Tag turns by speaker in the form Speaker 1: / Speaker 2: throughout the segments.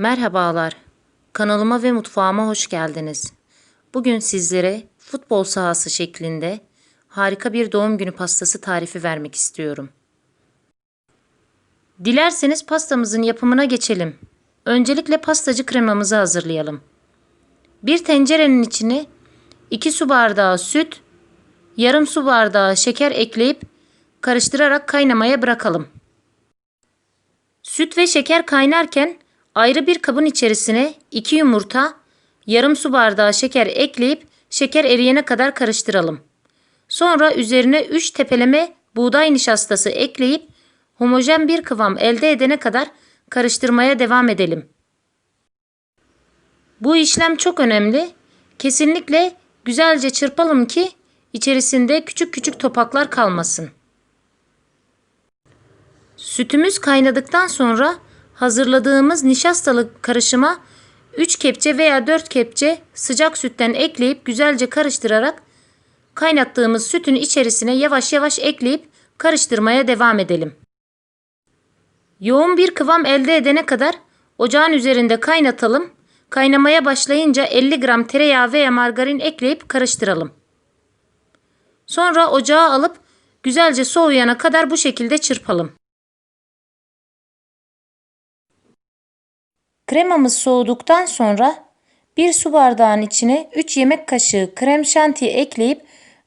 Speaker 1: Merhabalar. Kanalıma ve mutfağıma hoş geldiniz. Bugün sizlere futbol sahası şeklinde harika bir doğum günü pastası tarifi vermek istiyorum. Dilerseniz pastamızın yapımına geçelim. Öncelikle pastacı kremamızı hazırlayalım. Bir tencerenin içine 2 su bardağı süt, yarım su bardağı şeker ekleyip karıştırarak kaynamaya bırakalım. Süt ve şeker kaynarken ayrı bir kabın içerisine 2 yumurta, yarım su bardağı şeker ekleyip şeker eriyene kadar karıştıralım. Sonra üzerine 3 tepeleme buğday nişastası ekleyip homojen bir kıvam elde edene kadar karıştırmaya devam edelim. Bu işlem çok önemli. Kesinlikle güzelce çırpalım ki içerisinde küçük küçük topaklar kalmasın. Sütümüz kaynadıktan sonra hazırladığımız nişastalı karışıma 3 kepçe veya 4 kepçe sıcak sütten ekleyip güzelce karıştırarak kaynattığımız sütün içerisine yavaş yavaş ekleyip karıştırmaya devam edelim. Yoğun bir kıvam elde edene kadar ocağın üzerinde kaynatalım. Kaynamaya başlayınca 50 gram tereyağı veya margarin ekleyip karıştıralım. Sonra ocağa alıp güzelce soğuyana kadar bu şekilde çırpalım. Kremamız soğuduktan sonra bir su bardağın içine 3 yemek kaşığı krem şanti ekleyip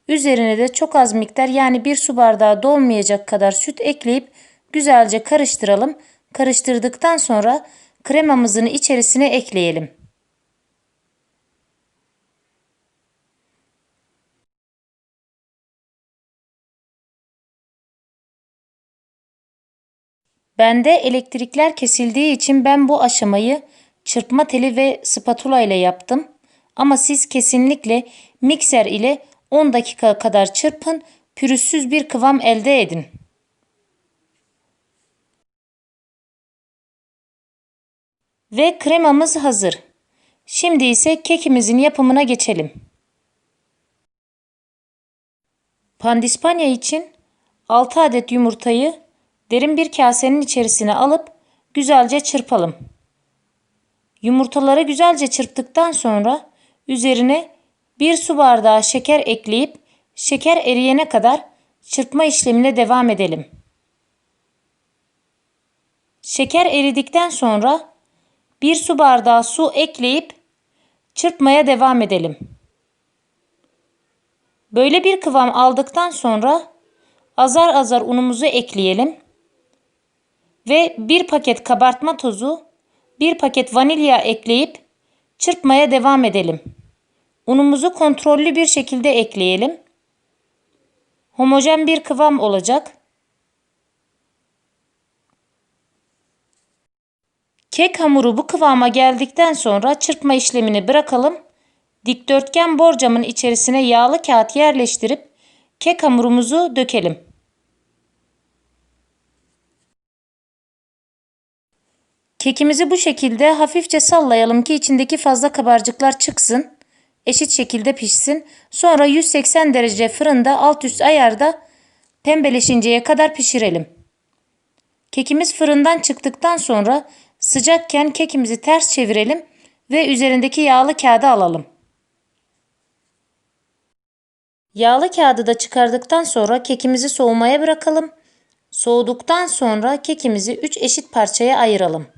Speaker 1: üzerine de çok az miktar yani bir su bardağı dolmayacak kadar süt ekleyip güzelce karıştıralım. Karıştırdıktan sonra kremamızın içerisine ekleyelim. Bende elektrikler kesildiği için ben bu aşamayı çırpma teli ve spatula ile yaptım. Ama siz kesinlikle mikser ile 10 dakika kadar çırpın, pürüzsüz bir kıvam elde edin. Ve kremamız hazır. Şimdi ise kekimizin yapımına geçelim. Pandispanya için 6 adet yumurtayı derin bir kasenin içerisine alıp güzelce çırpalım. Yumurtaları güzelce çırptıktan sonra üzerine bir su bardağı şeker ekleyip şeker eriyene kadar çırpma işlemine devam edelim. Şeker eridikten sonra bir su bardağı su ekleyip çırpmaya devam edelim. Böyle bir kıvam aldıktan sonra azar azar unumuzu ekleyelim ve bir paket kabartma tozu, bir paket vanilya ekleyip çırpmaya devam edelim. Unumuzu kontrollü bir şekilde ekleyelim. Homojen bir kıvam olacak. Kek hamuru bu kıvama geldikten sonra çırpma işlemini bırakalım. Dikdörtgen borcamın içerisine yağlı kağıt yerleştirip kek hamurumuzu dökelim. Kekimizi bu şekilde hafifçe sallayalım ki içindeki fazla kabarcıklar çıksın. Eşit şekilde pişsin. Sonra 180 derece fırında alt üst ayarda pembeleşinceye kadar pişirelim. Kekimiz fırından çıktıktan sonra sıcakken kekimizi ters çevirelim ve üzerindeki yağlı kağıdı alalım. Yağlı kağıdı da çıkardıktan sonra kekimizi soğumaya bırakalım. Soğuduktan sonra kekimizi 3 eşit parçaya ayıralım.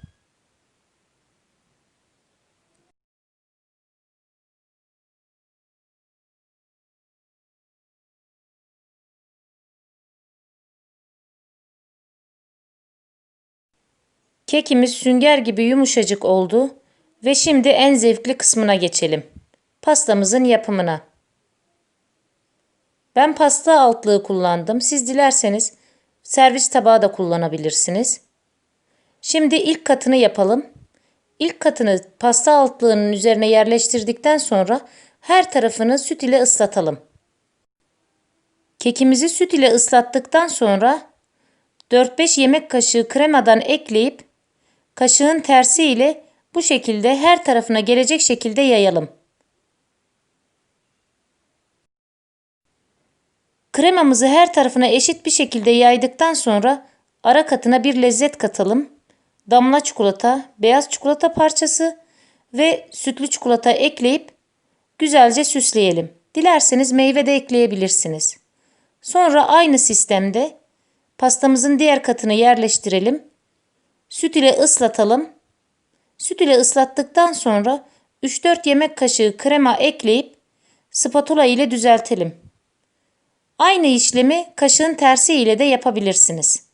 Speaker 1: Kekimiz sünger gibi yumuşacık oldu ve şimdi en zevkli kısmına geçelim. Pastamızın yapımına. Ben pasta altlığı kullandım. Siz dilerseniz servis tabağı da kullanabilirsiniz. Şimdi ilk katını yapalım. İlk katını pasta altlığının üzerine yerleştirdikten sonra her tarafını süt ile ıslatalım. Kekimizi süt ile ıslattıktan sonra 4-5 yemek kaşığı kremadan ekleyip Kaşığın tersi ile bu şekilde her tarafına gelecek şekilde yayalım. Kremamızı her tarafına eşit bir şekilde yaydıktan sonra ara katına bir lezzet katalım. damla çikolata, beyaz çikolata parçası ve sütlü çikolata ekleyip güzelce süsleyelim. Dilerseniz meyve de ekleyebilirsiniz. Sonra aynı sistemde pastamızın diğer katını yerleştirelim. Süt ile ıslatalım. Süt ile ıslattıktan sonra 3-4 yemek kaşığı krema ekleyip spatula ile düzeltelim. Aynı işlemi kaşığın tersi ile de yapabilirsiniz.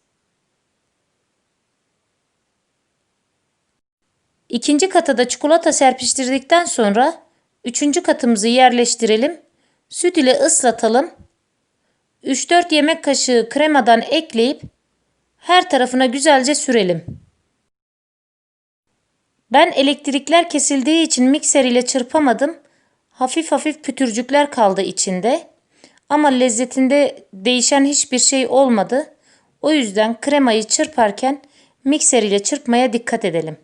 Speaker 1: İkinci kata da çikolata serpiştirdikten sonra üçüncü katımızı yerleştirelim. Süt ile ıslatalım. 3-4 yemek kaşığı kremadan ekleyip her tarafına güzelce sürelim. Ben elektrikler kesildiği için mikser ile çırpamadım. Hafif hafif pütürcükler kaldı içinde. Ama lezzetinde değişen hiçbir şey olmadı. O yüzden kremayı çırparken mikser ile çırpmaya dikkat edelim.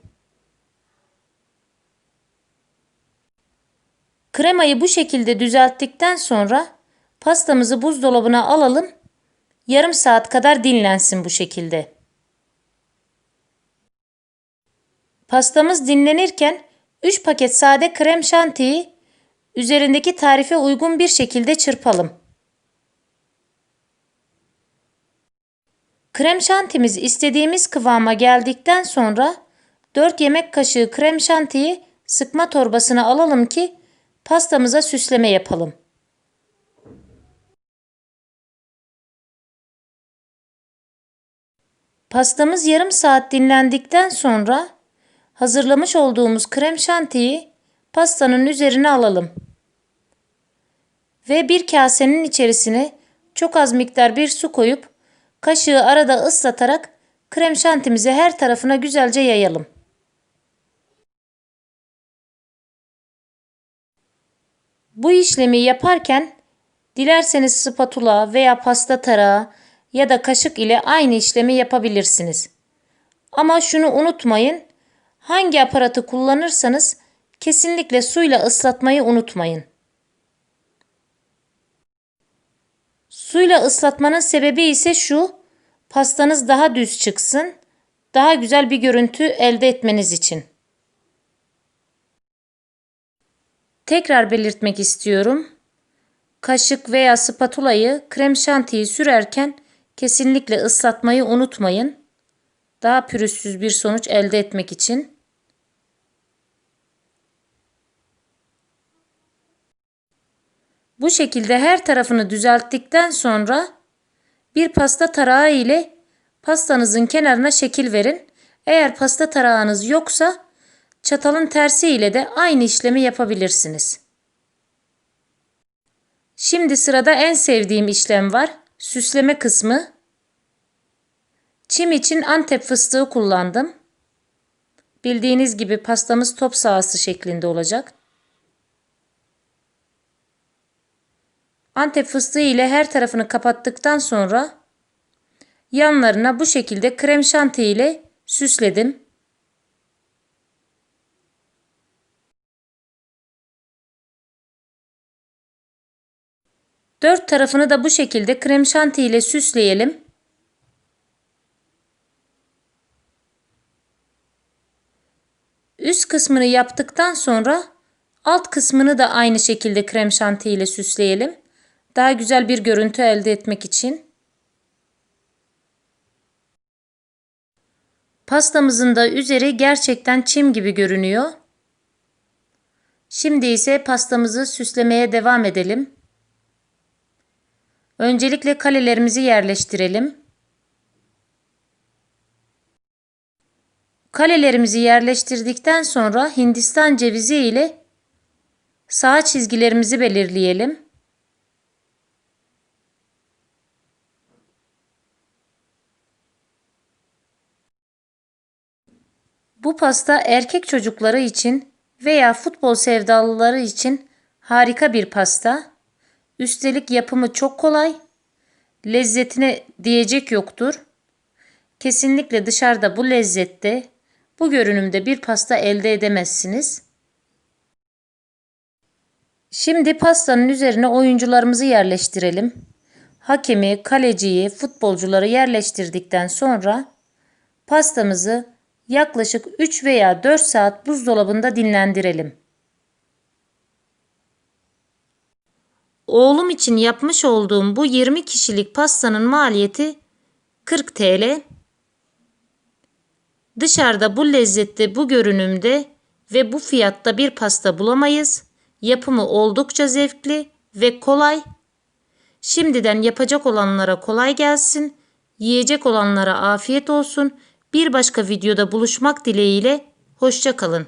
Speaker 1: Kremayı bu şekilde düzelttikten sonra pastamızı buzdolabına alalım. Yarım saat kadar dinlensin bu şekilde. Pastamız dinlenirken 3 paket sade krem şantiyi üzerindeki tarife uygun bir şekilde çırpalım. Krem şantimiz istediğimiz kıvama geldikten sonra 4 yemek kaşığı krem şantiyi sıkma torbasına alalım ki pastamıza süsleme yapalım. Pastamız yarım saat dinlendikten sonra hazırlamış olduğumuz krem şantiyi pastanın üzerine alalım. Ve bir kasenin içerisine çok az miktar bir su koyup kaşığı arada ıslatarak krem şantimizi her tarafına güzelce yayalım. Bu işlemi yaparken dilerseniz spatula veya pasta tarağı ya da kaşık ile aynı işlemi yapabilirsiniz. Ama şunu unutmayın. Hangi aparatı kullanırsanız kesinlikle suyla ıslatmayı unutmayın. Suyla ıslatmanın sebebi ise şu. Pastanız daha düz çıksın. Daha güzel bir görüntü elde etmeniz için. Tekrar belirtmek istiyorum. Kaşık veya spatulayı krem şantiyi sürerken kesinlikle ıslatmayı unutmayın. Daha pürüzsüz bir sonuç elde etmek için. Bu şekilde her tarafını düzelttikten sonra bir pasta tarağı ile pastanızın kenarına şekil verin. Eğer pasta tarağınız yoksa çatalın tersi ile de aynı işlemi yapabilirsiniz. Şimdi sırada en sevdiğim işlem var. Süsleme kısmı. Çim için Antep fıstığı kullandım. Bildiğiniz gibi pastamız top sahası şeklinde olacak. Antep fıstığı ile her tarafını kapattıktan sonra yanlarına bu şekilde krem şanti ile süsledim. Dört tarafını da bu şekilde krem şanti ile süsleyelim. Üst kısmını yaptıktan sonra alt kısmını da aynı şekilde krem şanti ile süsleyelim. Daha güzel bir görüntü elde etmek için. Pastamızın da üzeri gerçekten çim gibi görünüyor. Şimdi ise pastamızı süslemeye devam edelim. Öncelikle kalelerimizi yerleştirelim. Kalelerimizi yerleştirdikten sonra Hindistan cevizi ile sağ çizgilerimizi belirleyelim. Bu pasta erkek çocukları için veya futbol sevdalıları için harika bir pasta. Üstelik yapımı çok kolay. Lezzetine diyecek yoktur. Kesinlikle dışarıda bu lezzette, bu görünümde bir pasta elde edemezsiniz. Şimdi pastanın üzerine oyuncularımızı yerleştirelim. Hakemi, kaleciyi, futbolcuları yerleştirdikten sonra pastamızı yaklaşık 3 veya 4 saat buzdolabında dinlendirelim. Oğlum için yapmış olduğum bu 20 kişilik pastanın maliyeti 40 TL. Dışarıda bu lezzette, bu görünümde ve bu fiyatta bir pasta bulamayız. Yapımı oldukça zevkli ve kolay. Şimdiden yapacak olanlara kolay gelsin. Yiyecek olanlara afiyet olsun. Bir başka videoda buluşmak dileğiyle hoşça kalın.